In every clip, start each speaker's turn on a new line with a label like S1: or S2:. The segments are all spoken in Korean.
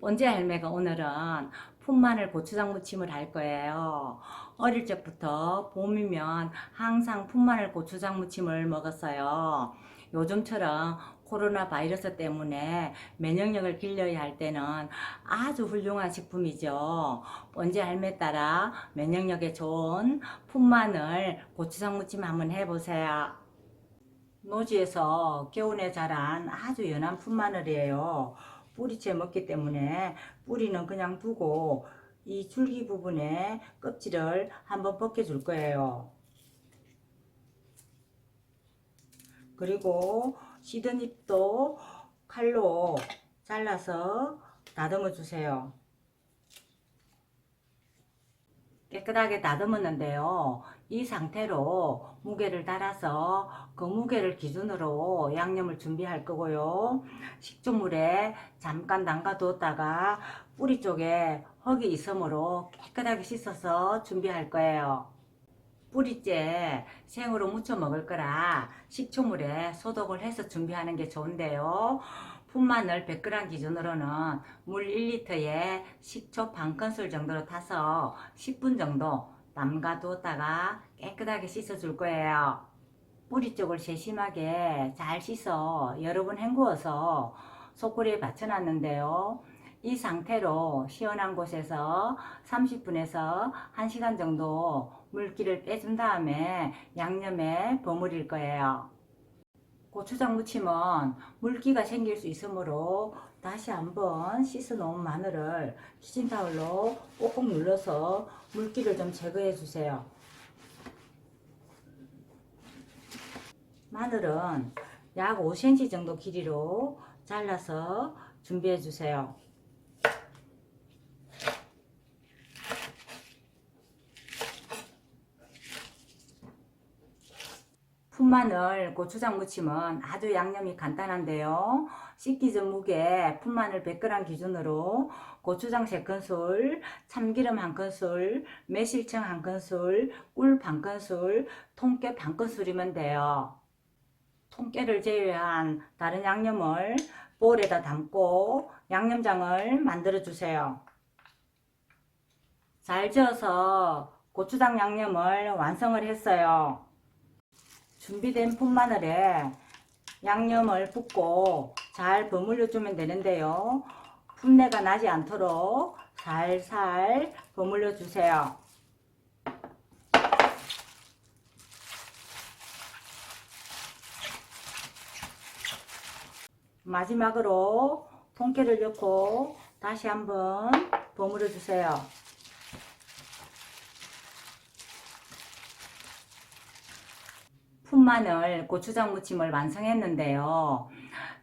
S1: 번째 할매가 오늘은 풋마늘 고추장 무침을 할 거예요. 어릴 적부터 봄이면 항상 풋마늘 고추장 무침을 먹었어요. 요즘처럼 코로나 바이러스 때문에 면역력을 길러야 할 때는 아주 훌륭한 식품이죠. 번째 할매 따라 면역력에 좋은 풋마늘 고추장 무침 한번 해보세요. 노지에서 겨우내 자란 아주 연한 풋마늘이에요. 뿌리채 먹기 때문에 뿌리는 그냥 두고 이 줄기 부분에 껍질을 한번 벗겨줄 거예요. 그리고 시든 잎도 칼로 잘라서 다듬어 주세요. 깨끗하게 다듬었는데요. 이 상태로 무게를 달아서 그 무게를 기준으로 양념을 준비할 거고요. 식초물에 잠깐 담가 두었다가 뿌리 쪽에 흙이 있으므로 깨끗하게 씻어서 준비할 거예요. 뿌리째 생으로 무쳐 먹을 거라 식초물에 소독을 해서 준비하는 게 좋은데요. 풋마늘 100g 기준으로는 물 1리터에 식초 반 큰술 정도로 타서 10분 정도 담가 두었다가 깨끗하게 씻어 줄 거예요. 뿌리 쪽을 세심하게 잘 씻어 여러 번 헹구어서 소쿠리에 받쳐놨는데요. 이 상태로 시원한 곳에서 30분에서 1시간 정도 물기를 빼준 다음에 양념에 버무릴 거예요. 고추장 무침은 물기가 생길 수 있으므로 다시 한번 씻어 놓은 마늘을 키친타올로 꼭꼭 눌러서 물기를 좀 제거해 주세요. 마늘은 약 5cm 정도 길이로 잘라서 준비해 주세요. 풋마늘 고추장 무침은 아주 양념이 간단한데요. 씻기 전 무게 풋마늘 100g 기준으로 고추장 3큰술, 참기름 1큰술, 매실청 1큰술, 꿀 반큰술, 통깨 반큰술이면 돼요. 통깨를 제외한 다른 양념을 볼에다 담고 양념장을 만들어 주세요. 잘 저어서 고추장 양념을 완성을 했어요. 준비된 풋마늘에 양념을 붓고 잘 버무려 주면 되는데요. 풋내가 나지 않도록 살살 버무려 주세요. 마지막으로 통깨를 넣고 다시 한번 버무려 주세요. 풋마늘 고추장 무침을 완성했는데요.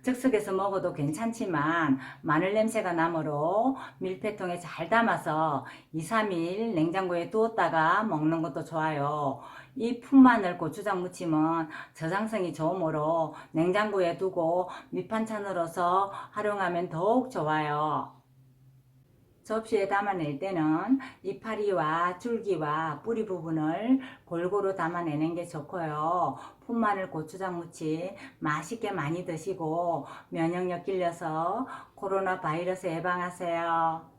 S1: 즉석에서 먹어도 괜찮지만 마늘 냄새가 나므로 밀폐통에 잘 담아서 2, 3일 냉장고에 두었다가 먹는 것도 좋아요. 이 풋마늘 고추장 무침은 저장성이 좋으므로 냉장고에 두고 밑반찬으로서 활용하면 더욱 좋아요. 접시에 담아낼 때는 이파리와 줄기와 뿌리 부분을 골고루 담아내는 게 좋고요. 풋마늘 고추장 무침 맛있게 많이 드시고 면역력 길려서 코로나 바이러스 예방하세요.